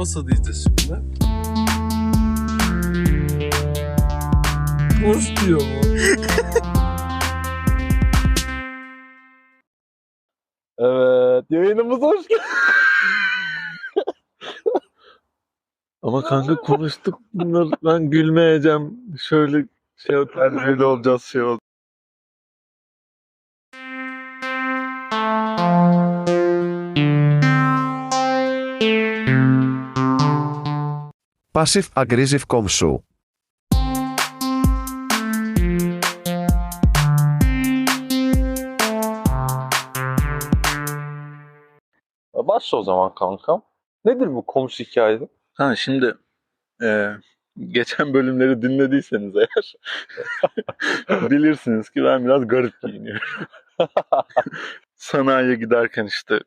Diyeceğiz şimdi? Hoş diyor mu? Evet, yayınımıza hoş geldin. Ama kanka konuştuk bunlar. Ben gülmeyeceğim. Şöyle şey terbiyeli olacağız şey olacağız. Passive Aggressive Comso. Başla o zaman kankam. Nedir bu komşu hikayesi? Ha şimdi e, geçen bölümleri dinlediyseniz eğer bilirsiniz ki ben biraz garip giyiniyorum. Sanayiye giderken işte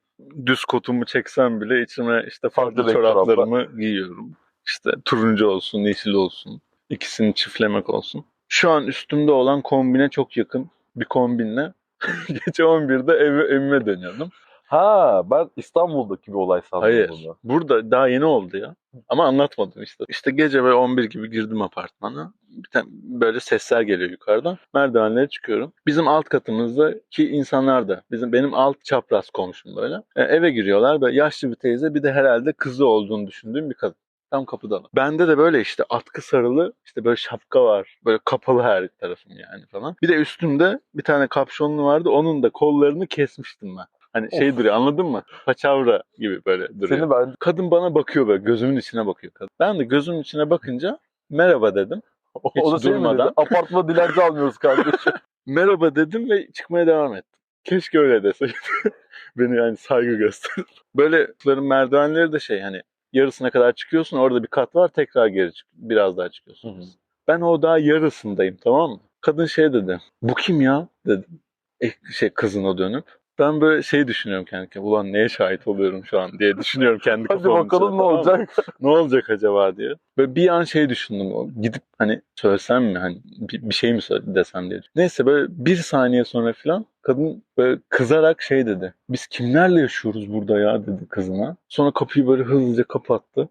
düz kotumu çeksem bile içime işte farklı çoraplarımı giyiyorum. İşte turuncu olsun, yeşil olsun, ikisini çiftlemek olsun. Şu an üstümde olan kombine çok yakın bir kombinle gece 11'de eve, evime dönüyordum. Ha, ben İstanbul'daki bir olay sandım Hayır. bunu. Burada daha yeni oldu ya. Ama anlatmadım işte. İşte gece ve 11 gibi girdim apartmana. Bir tane böyle sesler geliyor yukarıdan. Merdivenlere çıkıyorum. Bizim alt katımızdaki insanlar da bizim benim alt çapraz komşum böyle. E, eve giriyorlar ve yaşlı bir teyze bir de herhalde kızı olduğunu düşündüğüm bir kadın. Tam kapıda. Bende de böyle işte atkı sarılı işte böyle şapka var. Böyle kapalı her tarafım yani falan. Bir de üstümde bir tane kapşonlu vardı. Onun da kollarını kesmiştim ben. Hani şey Of. duruyor anladın mı? Paçavra gibi böyle duruyor. Seni ben Kadın bana bakıyor böyle gözümün içine bakıyor kadın. Ben de gözümün içine bakınca merhaba dedim. o da şey mi dedi? durmadan. Apartma dilenci almıyoruz kardeşim. Merhaba dedim ve çıkmaya devam ettim. Keşke öyle deseydi. Beni yani saygı gösterip. Böyle merdivenleri de şey hani yarısına kadar çıkıyorsun orada bir kat var tekrar geri çık. Biraz daha çıkıyorsun. Hı hı. Ben o daha yarısındayım tamam mı? Kadın şey dedi. Bu kim ya? dedim. E, şey kızına dönüp. Ben böyle şey düşünüyorum kendi kendime. Ulan neye şahit oluyorum şu an diye düşünüyorum kendi Hadi kafamın bakalım ne olacak. ne olacak acaba diye. Böyle bir an şey düşündüm. Gidip hani söylesem mi hani bir, bir şey mi desem diye. Neyse böyle bir saniye sonra falan kadın böyle kızarak şey dedi. Biz kimlerle yaşıyoruz burada ya dedi kızına. Sonra kapıyı böyle hızlıca kapattı.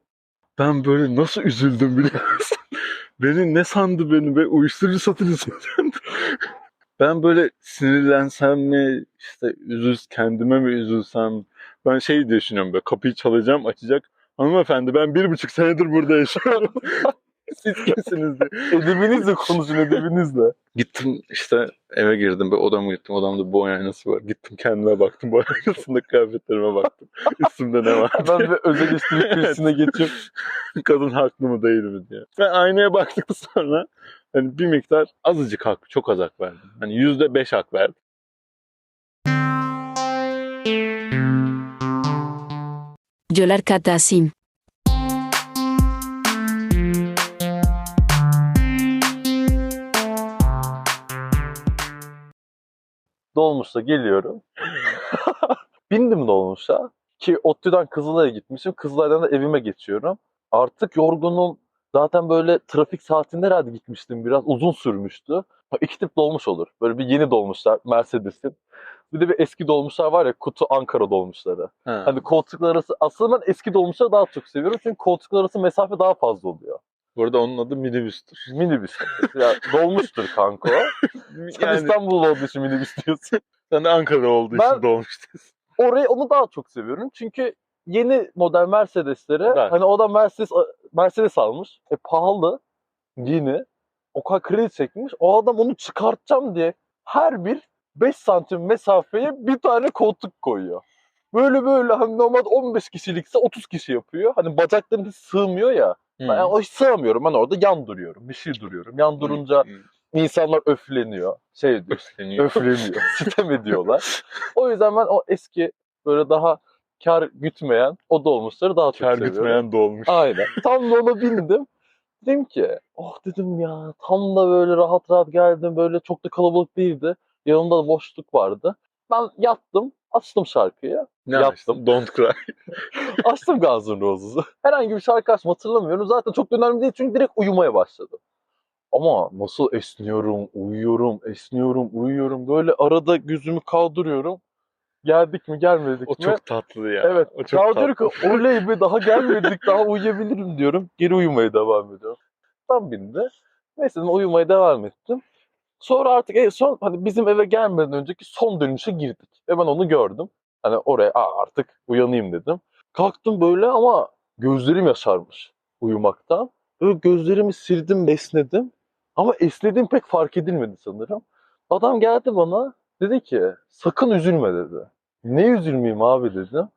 Ben böyle nasıl üzüldüm biliyor musun? Beni ne sandı beni be uyuşturucu satıcısı mı sandı? Ben böyle sinirlensem mi işte üzül kendime mi üzülsem ben şey düşünüyorum böyle kapıyı çalacağım açacak Hanımefendi ben bir buçuk senedir burada yaşıyorum. Siz kimsiniz diye. Edebinizle konuşun edebinizle. Gittim işte eve girdim. Bir odama gittim. Odamda boy aynası var. Gittim kendime baktım. Boy aynasında kıyafetlerime baktım. Üstümde ne var Ben diye. bir özel eleştiri krizine geçip Kadın haklı mı değil mi diye. Ben aynaya baktıktan sonra hani bir miktar azıcık hak, çok az hak verdim. Hani yüzde beş hak verdim. Yolar Katasim. dolmuşta geliyorum. Bindim dolmuşa. Ki ODTÜ'den Kızılay'a gitmişim. Kızılay'dan da evime geçiyorum. Artık yorgunum. Zaten böyle trafik saatinde herhalde gitmiştim biraz. Uzun sürmüştü. İki tip dolmuş olur. Böyle bir yeni dolmuşlar Mercedes'in. Bir de bir eski dolmuşlar var ya kutu Ankara dolmuşları. Ha. Hani koltuklar arası aslında ben eski dolmuşları daha çok seviyorum çünkü koltuklar arası mesafe daha fazla oluyor. Burada onun adı minibüstür. Minibüs. ya dolmuştur kanka o. Sen Yani İstanbul'da olduğu için minibüs diyorsun. sen de Ankara olduğu Ben- için doğmuştun. Orayı onu daha çok seviyorum. Çünkü yeni model Mercedes'lere Evet. hani o da Mercedes Mercedes almış. E pahalı. Yeni. O kadar kredi çekmiş. O adam onu çıkartacağım diye her bir 5 santim mesafeye bir tane koltuk koyuyor. Böyle böyle hani normalde 15 kişilikse 30 kişi yapıyor. Hani bacaklarım hiç sığmıyor ya. Hı. Ben hiç sığamıyorum. Ben orada yan duruyorum. Bir şey duruyorum. Yan durunca Hı. insanlar öfleniyor. Şey diyor Üstleniyor. öfleniyor, sitem ediyorlar. O yüzden ben o eski böyle daha kar gütmeyen o dolmuşları daha çok Kar seviyorum. gütmeyen dolmuş. Aynen. Tam da ona bindim. Dedim ki oh dedim ya tam da böyle rahat rahat geldim böyle çok da kalabalık değildi. Yanımda da boşluk vardı. Ben yattım açtım şarkıyı. Ne Yaptım. açtın? Don't cry. Açtım Guns N' Roses'ı. Herhangi bir şarkı açtım hatırlamıyorum. Zaten çok önemli değil çünkü direkt uyumaya başladım. Ama nasıl esniyorum, uyuyorum, esniyorum, uyuyorum. Böyle arada gözümü kaldırıyorum. Geldik mi gelmedik O mi? çok tatlı ya. Evet. O çok ya tatlı. ki oley be daha gelmedik daha uyuyabilirim diyorum. Geri uyumaya devam ediyorum. Tam bindi. Neyse ben uyumaya devam ettim. Sonra artık en son hani bizim eve gelmeden önceki son dönüşe girdik. Ve ben onu gördüm. Hani oraya Aa, artık uyanayım dedim. Kalktım böyle ama gözlerim yaşarmış uyumaktan. Böyle gözlerimi sildim, esnedim. Ama esnediğim pek fark edilmedi sanırım. Adam geldi bana dedi ki sakın üzülme dedi. Ne üzülmeyeyim abi dedim.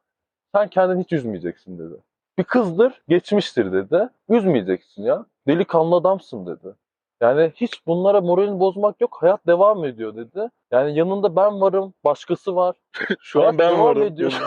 Sen kendini hiç üzmeyeceksin dedi. Bir kızdır, geçmiştir dedi. Üzmeyeceksin ya. Delikanlı adamsın dedi. Yani hiç bunlara moralini bozmak yok. Hayat devam ediyor dedi. Yani yanında ben varım, başkası var. Şu an Hayat ben devam varım. ediyor.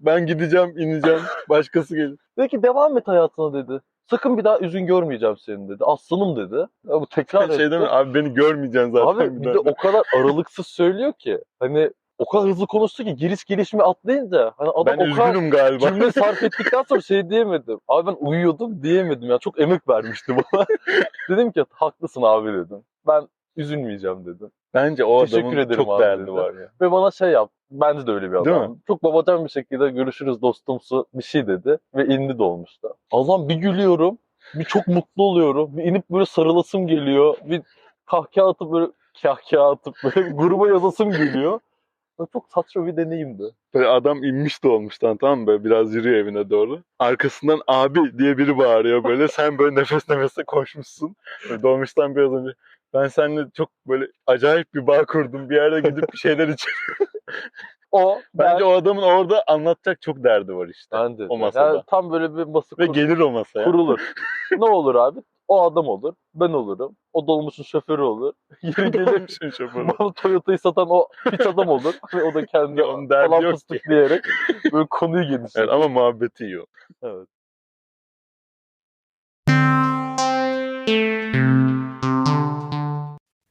ben gideceğim, ineceğim. Başkası gelir. dedi ki devam et hayatına dedi. Sakın bir daha üzün görmeyeceğim seni dedi. Aslanım dedi. Ya bu tekrar Şey etti. abi beni görmeyeceksin zaten. Abi bir de o kadar aralıksız söylüyor ki. Hani o kadar hızlı konuştu ki giriş gelişme atlayınca hani adam ben o kadar üzgünüm galiba. cümle sarf ettikten sonra şey diyemedim. Abi ben uyuyordum diyemedim ya. Çok emek vermişti bana. dedim ki haklısın abi dedim. Ben üzülmeyeceğim dedim. Bence o Teşekkür adamın ederim çok abi derdi dedi. var ya. Ve bana şey yaptı. Bence de öyle bir Değil adam. Çok babacan bir şekilde görüşürüz dostumsu bir şey dedi. Ve indi dolmuşta. Allah'ım bir gülüyorum. Bir çok mutlu oluyorum. Bir inip böyle sarılasım geliyor. Bir kahkaha atıp böyle kahkaha atıp böyle gruba yazasım geliyor. Çok saçma bir deneyimdi. Böyle adam inmiş dolmuştan tamam mı? Böyle biraz yürüyor evine doğru. Arkasından abi diye biri bağırıyor böyle. Sen böyle nefes nefese koşmuşsun. Böyle dolmuştan biraz önce. Ben seninle çok böyle acayip bir bağ kurdum. Bir yere gidip bir şeyler için. O Bence o adamın orada anlatacak çok derdi var işte. ben de. o masada. Yani tam böyle bir masa Ve gelir o masaya. kurulur. ne olur abi? O adam olur. Ben olurum. O dolmuşun şoförü olur. Yeri gelir şoförü. bana Toyota'yı satan o piç adam olur. Ve o da kendi Ya onun derdi falan fıstık diyerek böyle konuyu genişletiyor. Evet, ama muhabbeti iyi o. Evet.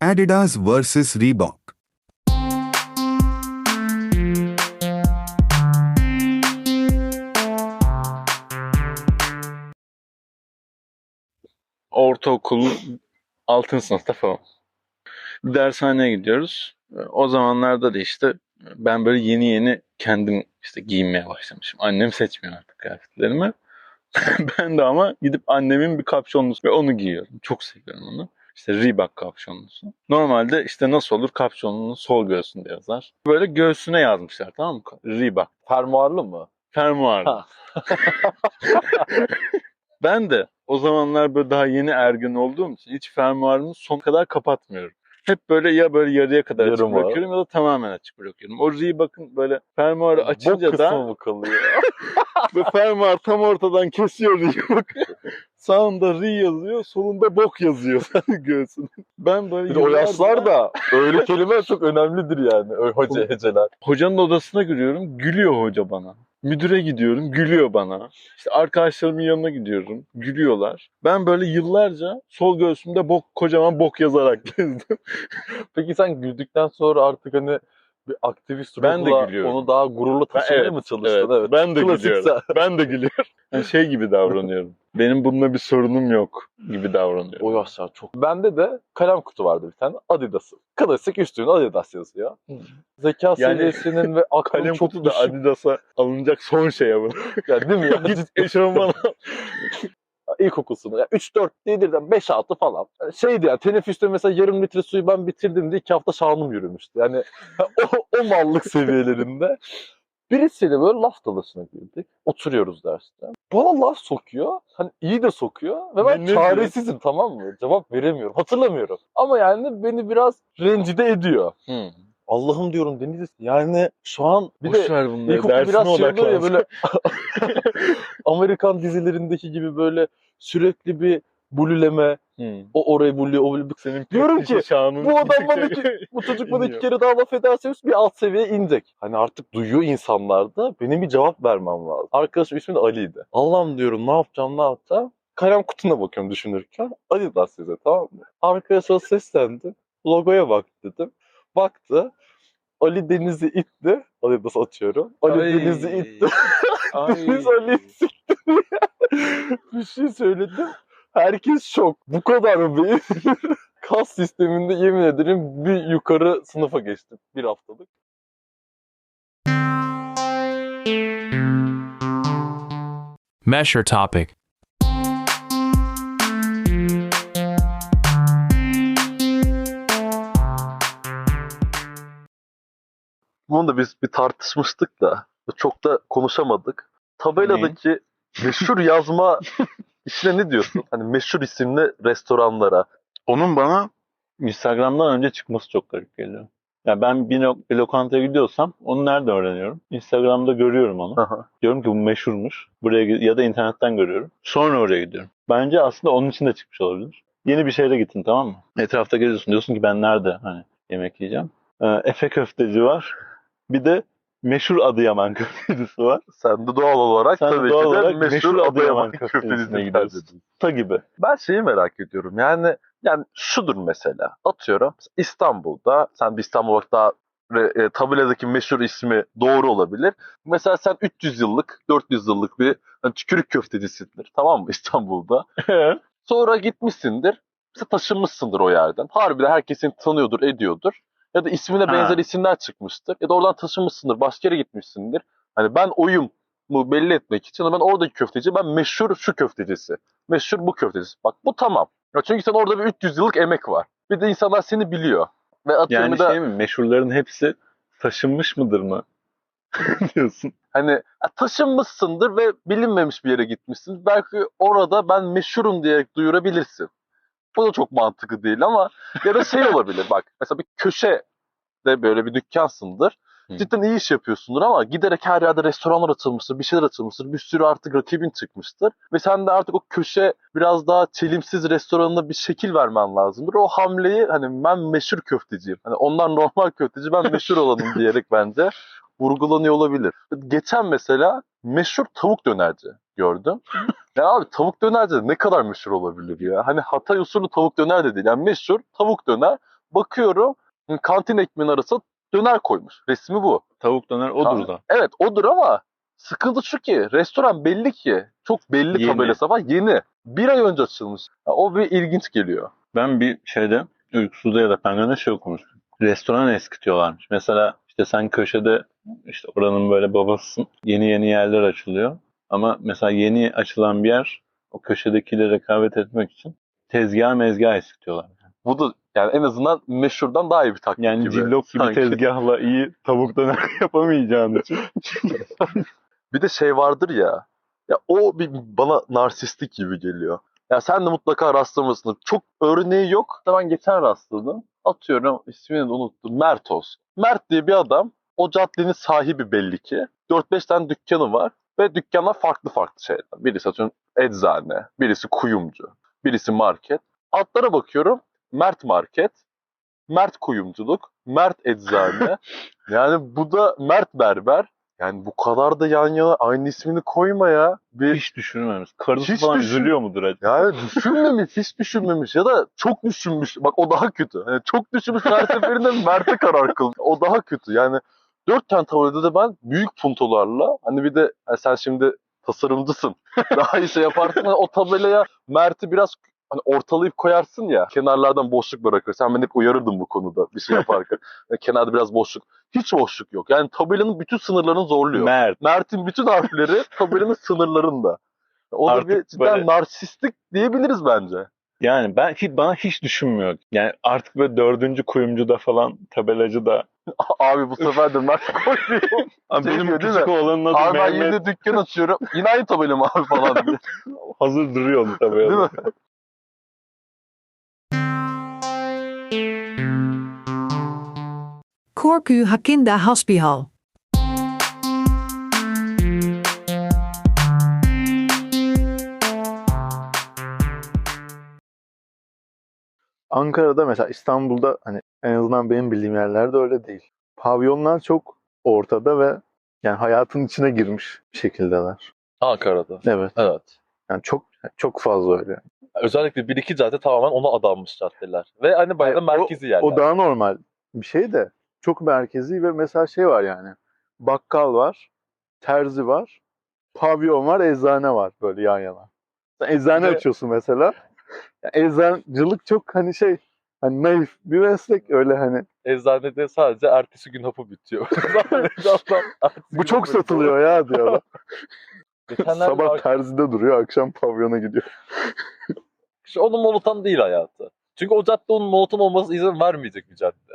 Adidas versus Reebok. Ortaokul 6. sınıfta falan. Dershaneye gidiyoruz. O zamanlarda da işte ben böyle yeni yeni kendim işte giyinmeye başlamışım. Annem seçmiyor artık kıyafetlerimi. ben de ama gidip annemin bir kapşonlusu ve onu giyiyorum. Çok seviyorum onu. İşte Reebok kapşonlusu. Normalde işte nasıl olur kapşonluğun sol göğsünde yazar. Böyle göğsüne yazmışlar tamam mı? Reebok. Fermuarlı mı? Fermuar. Ben de o zamanlar böyle daha yeni ergen olduğum için hiç fermuarımı son kadar kapatmıyorum. Hep böyle ya böyle yarıya kadar açık Yarım var. bırakıyorum ya da tamamen açık bırakıyorum. O Reebok'un böyle fermuarı açınca Bok kısmı da mı kalıyor? ve fermuar tam ortadan kesiyor Reebok. Sağında Re yazıyor, solunda bok yazıyor göğsünün. Ben böyle Bir de o yıllardır- yaşlarda öyle kelimeler çok önemlidir yani. Öyle hoca heceler. Hocanın odasına giriyorum, gülüyor hoca bana. Müdüre gidiyorum, gülüyor bana. İşte arkadaşlarımın yanına gidiyorum, gülüyorlar. Ben böyle yıllarca sol göğsümde bok, kocaman bok yazarak gezdim. Peki sen güldükten sonra artık hani bir aktivist Ben de gülüyorum. onu daha gururla taşımaya evet, mı çalıştın? evet. Ben de Klasik gülüyorum. Ben de gülüyorum. Yani şey gibi davranıyorum. Benim bununla bir sorunum yok gibi davranıyorum. O yaşlar çok. Bende de kalem kutu vardı bir tane. Adidas'ın. Klasik üstüne Adidas yazıyor. Zeka Yani- seviyesinin ve aklın Kalem çok kutu da düşük. Adidas'a alınacak son şey ama. Ya değil mi ya? Git eşofman al. İlkokul sınıfı. Yani 3-4 değildir de 5-6 falan. Yani Şeydi yani teneffüste mesela yarım litre suyu ben bitirdim diye iki hafta şanım yürümüştü. Yani o, o mallık seviyelerinde. Birisiyle böyle laf dalasına girdik. Oturuyoruz derste. Bana laf sokuyor. Hani iyi de sokuyor. Ve ben Ne- ne çaresizim tamam mı? Cevap veremiyorum. Hatırlamıyorum. Ama yani beni biraz rencide ediyor. Hı. Allah'ım diyorum Deniz yani şu an bir Boş de. İlkokul biraz şey oluyor ya böyle Amerikan dizilerindeki gibi böyle sürekli bir bulüleme. Hı. O orayı buluyor, o buluyor. Senin Diyorum pek ki, şanın bu adam bana iki- Bu çocuk bana iki kere daha laf ederse bir alt seviyeye inecek. Hani artık duyuyor insanlar da benim bir cevap vermem lazım. Arkadaşım ismi de Ali'ydi. Allah'ım diyorum ne yapacağım ne yapacağım. Kalem kutuna bakıyorum düşünürken. Adidas yazıyor tamam mı? Arkadaşa seslendi. Logoya bak dedim. Baktı. Ali Deniz'i itti. Adidas atıyorum. Ali Ay. Deniz'i itti. Ay. Deniz Ali sikti. bir şey söyledim. Herkes şok. Bu kadar mı? Kas sisteminde yemin ederim bir yukarı sınıfa geçtim. Bir haftalık. Mesher topic. Bunu da biz bir tartışmıştık da çok da konuşamadık. Tabeladaki meşhur yazma işine ne diyorsun? Hani meşhur isimli restoranlara. Onun bana Instagram'dan önce çıkması çok garip geliyor. Ya ben bir, lo- bir lokantaya gidiyorsam onu nerede öğreniyorum? Instagram'da görüyorum onu. Aha. Diyorum ki bu meşhurmuş. Buraya ya da internetten görüyorum. Sonra oraya gidiyorum. Bence aslında onun için de çıkmış olabilir. Yeni bir şeyle gittin tamam mı? Etrafta geziyorsun. Diyorsun ki ben nerede hani yemek yiyeceğim? Ee, Efe köfteci var. Bir de meşhur Adıyaman köftecisi var. Sen de doğal olarak Sen tabii doğal ki de olarak meşhur, meşhur Adıyaman Adıyaman köftecisine gidiyorsun. Ta gibi. Ben şeyi merak ediyorum. Yani yani şudur mesela. Atıyorum İstanbul'da sen bir İstanbul daha re- e, tabeladaki meşhur ismi doğru olabilir. Mesela sen 300 yıllık, 400 yıllık bir hani tükürük köftecisidir. Tamam mı İstanbul'da? Sonra gitmişsindir. Mesela taşınmışsındır o yerden. Harbiden herkes seni tanıyordur, ediyordur. Ya da ismine Ha. benzer isimler çıkmıştır. Ya da oradan taşınmışsındır, başka yere gitmişsindir. Hani ben oyum mu belli etmek için ben oradaki köfteci, ben meşhur şu köftecisi. Meşhur bu köftecisi. Bak bu tamam. Ya çünkü sen orada bir 300 yıllık emek var. Bir de insanlar seni biliyor. Ve Yani da şey mi? Meşhurların hepsi taşınmış mıdır mı? diyorsun. hani taşınmışsındır ve bilinmemiş bir yere gitmişsin. Belki orada ben meşhurum diyerek duyurabilirsin. Bu da çok mantıklı değil ama ya da şey olabilir bak mesela bir köşe de böyle bir dükkansındır. Hı. Cidden iyi iş yapıyorsundur ama giderek her yerde restoranlar açılmıştır, bir şeyler açılmıştır, bir sürü artık rakibin çıkmıştır. Ve sen de artık o köşe biraz daha çelimsiz restoranına bir şekil vermen lazımdır. O hamleyi hani ben meşhur köfteciyim. Hani onlar normal köfteci ben meşhur olanım diyerek bence vurgulanıyor olabilir. Geçen mesela meşhur tavuk dönerci gördüm. ya abi tavuk dönerci ne kadar meşhur olabilir ya? Hani Hatay usulü tavuk döner de değil. Yani meşhur tavuk döner. Bakıyorum kantin ekmeğinin arasına döner koymuş. Resmi bu. Tavuk döner odur da. Evet odur ama sıkıntı şu ki restoran belli ki çok belli Yeni. tabelası var yeni. Bir ay önce açılmış. Ya o bir ilginç geliyor. Ben bir şeyde Uykusuz'da ya da Penguin'de şey okumuştum. Restoran eskitiyorlarmış. Mesela işte sen köşede işte oranın böyle babasısın. Yeni yeni yerler açılıyor. Ama mesela yeni açılan bir yer o köşedekiyle rekabet etmek için tezgah mezgah eskitiyorlar. Bu da yani en azından meşhurdan daha iyi bir taktik Yani gibi. cillop gibi sanki. tezgahla iyi tavuk döner yapamayacağın için. Bir de şey vardır ya. Ya o bir bana narsistik gibi geliyor. Ya sen de mutlaka rastlamışsındır. Çok örneği yok. da Ben geçen rastladım. Atıyorum ismini de unuttum. Mert olsun. Mert diye bir adam. O caddenin sahibi belli ki. 4-5 tane dükkanı var. Ve dükkanlar farklı farklı şeyler. Birisi atıyorum eczane. Birisi kuyumcu. Birisi market. Altlara bakıyorum. Mert Market. Mert Kuyumculuk. Mert Eczane. yani bu da Mert Berber. Yani bu kadar da yan yana aynı ismini koyma ya. Bir Hiç düşünmemiş. Karısı Hiç falan düşün- üzülüyor mudur acaba? yani düşünmemiş, hiç düşünmemiş ya da çok düşünmüş. Bak o daha kötü. Hani çok düşünmüş her seferinde Mert'e karar kılmış. O daha kötü. Yani dört tane tablada da ben büyük puntolarla hani bir de hani sen şimdi tasarımcısın. daha iyi şey yaparsın. O tabelaya Mert'i biraz hani ortalayıp koyarsın ya. Kenarlardan boşluk bırakır. Sen beni hep uyarırdın bu konuda bir şey yaparken. Yani kenarda biraz boşluk. Hiç boşluk yok. Yani tabelanın bütün sınırlarını zorluyor. Mert. Mert'in bütün harfleri tabelanın sınırlarında. O da Artık bir cidden böyle- narsistik diyebiliriz bence. Yani ben hiç bana hiç düşünmüyor. Yani artık böyle dördüncü kuyumcuda falan tabelacı da Abi bu sefer de Mert koymuyor. Abi Şey benim diyor, küçük oğlanın adı abi ben Mehmet yeni dükkan açıyorum. Yine aynı tabela mı abi falan diye. hazır duruyor onu tabii. Değil mi? Korku Hakinda Hospital. Ankara'da mesela İstanbul'da hani en azından benim bildiğim yerlerde öyle değil. Pavyonlar çok ortada ve yani hayatın içine girmiş bir şekildeler. Ankara'da. Evet. Evet. Yani çok çok fazla öyle. Özellikle bir iki cadde tamamen ona adanmış caddeler. Ve hani bayağı o- merkezi yerler. O daha normal bir şey de çok merkezi ve mesela şey var yani. Bakkal var, terzi var, pavyon var, eczane var böyle yan yana. Sen eczane de- açıyorsun mesela. Yani eczacılık çok hani şey Hani naif bir meslek öyle hani. Eczanede sadece ertesi gün hapı bitiyor. Bu çok bitiyor. satılıyor ya diyorlar. Geçenlerde Sabah ar- terzide duruyor, akşam pavyona gidiyor. İşte onun monoton değil hayatı. Çünkü o cadde onun monoton olması izin vermeyecek bir cadde.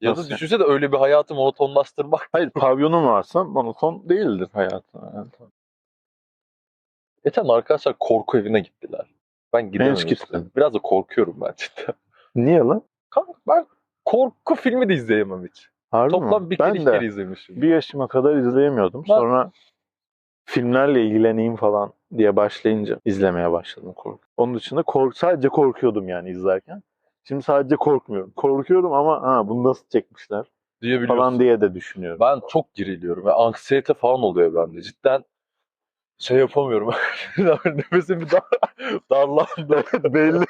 Ya da yani? düşünse de öyle bir hayatı monotonlaştırmak. Hayır pavyonun varsa monoton değildir hayatın. Yani. Geçen arkadaşlar korku evine gittiler. Ben gidememiştim. gittin? Biraz da korkuyorum ben cidden. Niye lan? Kanka ben korku filmi de izleyemem hiç. Harbi Toplam mi? bir ben kere iki de kere izlemişim. bir yaşıma kadar izleyemiyordum. Ben- Sonra filmlerle ilgileneyim falan diye başlayınca izlemeye başladım korku. Onun dışında kork sadece korkuyordum yani izlerken. Şimdi sadece korkmuyorum. Korkuyorum ama ha bunu nasıl çekmişler diyebiliyorsun. falan diye de düşünüyorum. Ben çok geriliyorum ve anksiyete falan oluyor bende. Cidden şey yapamıyorum. Nefesim bir dar, darlandı. Belli.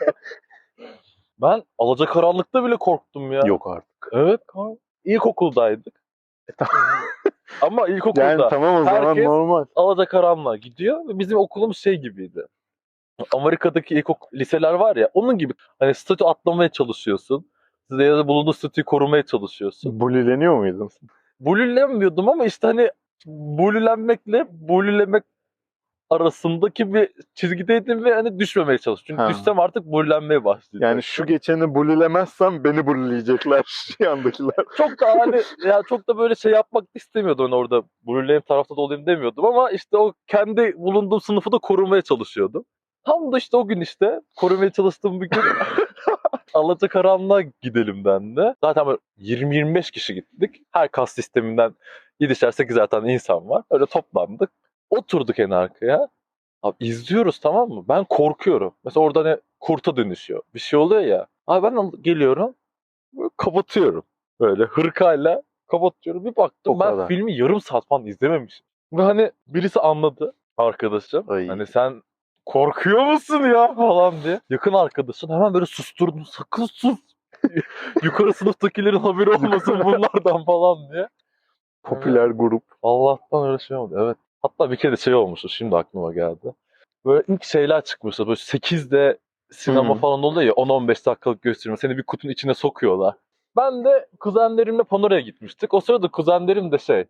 Ben alacakaranlıkta bile korktum ya. Yok artık. Evet kanka. İlkokuldaydık. Ama ilkokulda Yani tamam o zaman herkes- normal. alacakaranlığa gidiyor ve bizim okulumuz şey gibiydi. Amerika'daki ilkokul liseler var ya onun gibi hani statü atlamaya çalışıyorsun. Size ya da bulunduğu statüyü korumaya çalışıyorsun. Bulileniyor muydun? Bulülenmiyordum ama işte hani bulülenmekle bulülemek arasındaki bir çizgideydim ve hani düşmemeye çalıştım. Çünkü Ha. düşsem artık bulülenmeye başlayacak. Yani şu geçeni bulilemezsem beni bulileyecekler yandakiler. çok da hani ya çok da böyle şey yapmak istemiyordum hani orada bulüleyen tarafta da olayım demiyordum ama işte o kendi bulunduğum sınıfı da korumaya çalışıyordum. Tam da işte o gün işte korumaya çalıştığım bir gün Alacakaranlığa gidelim dendi. Zaten böyle 20-25 kişi gittik. Her kas sisteminden 7'şer 8'er tane insan var. Öyle toplandık. Oturduk en arkaya. Abi izliyoruz tamam mı? Ben korkuyorum. Mesela orada ne kurta dönüşüyor. Bir şey oluyor ya. Abi ben geliyorum. Böyle kapatıyorum. Böyle hırkayla kapatıyorum. Bir baktım O ben kadar. filmi yarım saat falan izlememişim. Ve hani birisi anladı arkadaşım. Ay. Hani sen korkuyor musun ya falan diye. Yakın arkadaşın hemen böyle susturdun. Sakın sus. Yukarı sınıftakilerin haberi olmasın bunlardan falan diye. Popüler grup. Allah'tan öyle şey oldu. Evet. Hatta bir kere şey olmuştu. Şimdi aklıma geldi. Böyle ilk şeyler çıkmıştı. Böyle 8'de sinema Hı hı. falan oluyor ya 10-15 dakikalık gösterime. Seni bir kutunun içine sokuyorlar. Ben de kuzenlerimle Panora'ya gitmiştik. O sırada kuzenlerim de şey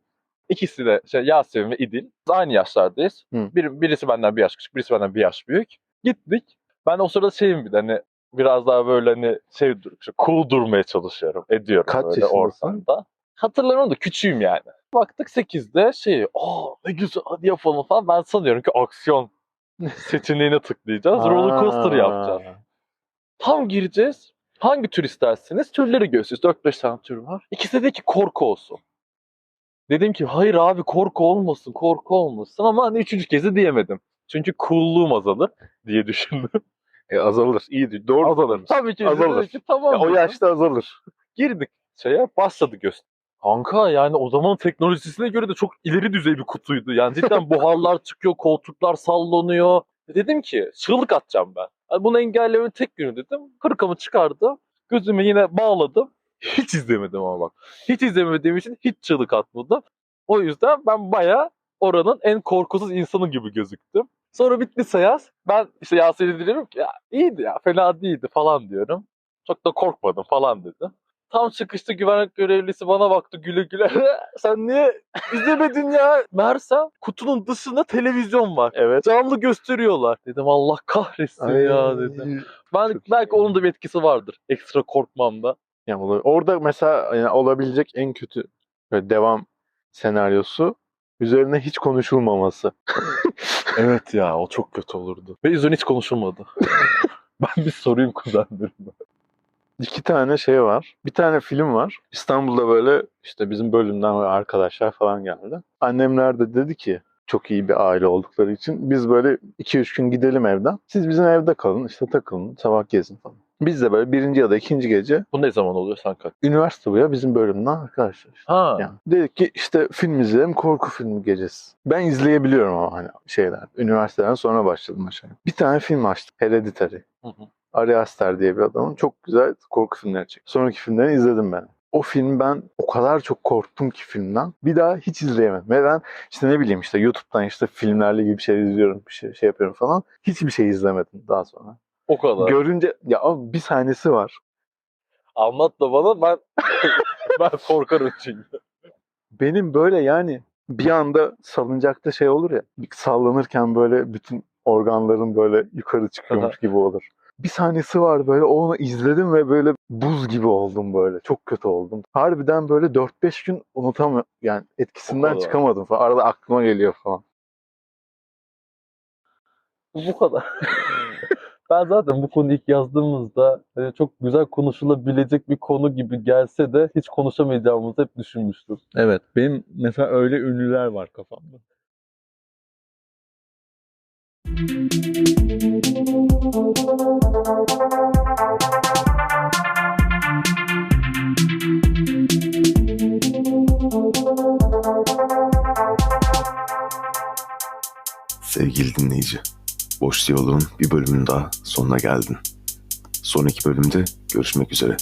ikisi de şey Yasemin ve İdil. Aynı yaşlardayız. Hı. Bir, birisi benden bir yaş küçük, birisi benden bir yaş büyük. Gittik. Ben o sırada şeyim bir de hani biraz daha böyle hani şey dur, cool durmaya çalışıyorum. Ediyorum Kaç böyle ortamda. Hatırlamıyorum da küçüğüm yani. Baktık 8'de şey, aa ne güzel hadi yapalım falan. Ben sanıyorum ki aksiyon seçeneğine tıklayacağız. Roller coaster yapacağız. Tam gireceğiz. Hangi tür isterseniz türleri gösteriyoruz. 4-5 tane tür var. İkisi dedi ki korku olsun. Dedim ki hayır abi korku olmasın, korku olmasın ama hani üçüncü kezi diyemedim. Çünkü coolluğum azalır diye düşündüm. E, azalır. İyi. Doğru. Azalır. Tabii ki. Azalır. Ki, tamam. Ya, o yaşta azalır. girdik şeye başladı göster. Kanka yani o zaman teknolojisine göre de çok ileri düzey bir kutuydu. Yani cidden buharlar çıkıyor, koltuklar sallanıyor. Dedim ki çığlık atacağım ben. Yani bunu engellemenin tek günü dedim. Hırkamı çıkardım. Gözümü yine bağladım. Hiç izlemedim ama bak. Hiç izlemediğim için hiç çığlık atmadım. O yüzden ben baya oranın en korkusuz insanı gibi gözüktüm. Sonra bitti seans. Ben işte Yasemin'e diyorum ki ya iyiydi ya fena değildi falan diyorum. Çok da korkmadım falan dedi. Tam çıkışta güvenlik görevlisi bana baktı güle güle. Sen niye izlemedin ya? Meğersem kutunun dışında televizyon var. Evet. Canlı gösteriyorlar. Dedim Allah kahretsin ya dedim. Ben belki iyi. onun da bir etkisi vardır. Ekstra korkmamda. Yani. Orada mesela yani olabilecek en kötü devam senaryosu üzerine hiç konuşulmaması. Evet ya o çok kötü olurdu. Ve üzerine hiç konuşulmadı. ben bir sorayım kuzenlerime. İki tane şey var. Bir tane film var. İstanbul'da böyle işte bizim bölümden arkadaşlar falan geldi. Annemler de dedi ki çok iyi bir aile oldukları için biz böyle 2-3 gün gidelim evden. Siz bizim evde kalın işte takılın sabah gezin falan. Biz de böyle birinci ya da ikinci gece Bu ne zaman oluyor sen kaç? üniversite bu ya bizim bölümden arkadaşlar. işte. Ha. Yani dedik ki işte film izleyelim korku filmi gecesi. Ben izleyebiliyorum ama hani şeyler. Üniversiteden sonra başladım aşağı. Bir tane film açtım. Hereditary. Hı hı. Ari Aster diye bir adamın çok güzel korku filmleri çekti. Sonraki filmlerini izledim ben. O film ben o kadar çok korktum ki filmden. Bir daha hiç izleyemedim. Ve ben işte ne bileyim işte YouTube'dan işte filmlerle ilgili bir şey izliyorum, bir şey, şey yapıyorum falan. Hiçbir şey izlemedim daha sonra. O kadar. Görünce ya abi bir sahnesi var. Anlat da bana ben ben korkarım çünkü. Benim böyle yani bir anda salıncakta şey olur ya sallanırken böyle bütün organların böyle yukarı çıkıyormuş gibi olur. Bir sahnesi var böyle onu izledim ve böyle buz gibi oldum böyle. Çok kötü oldum. Harbiden böyle 4-5 gün unutamıyorum. Yani etkisinden çıkamadım falan. Arada aklıma geliyor falan. Bu kadar. ben zaten bu konuyu ilk yazdığımızda hani çok güzel konuşulabilecek bir konu gibi gelse de hiç konuşamayacağımızı hep düşünmüştüm. Evet. Benim mesela öyle ünlüler var kafamda. Sevgili dinleyici, Boş Diyalog'un bir bölümünün daha sonuna geldin. Sonraki bölümde görüşmek üzere.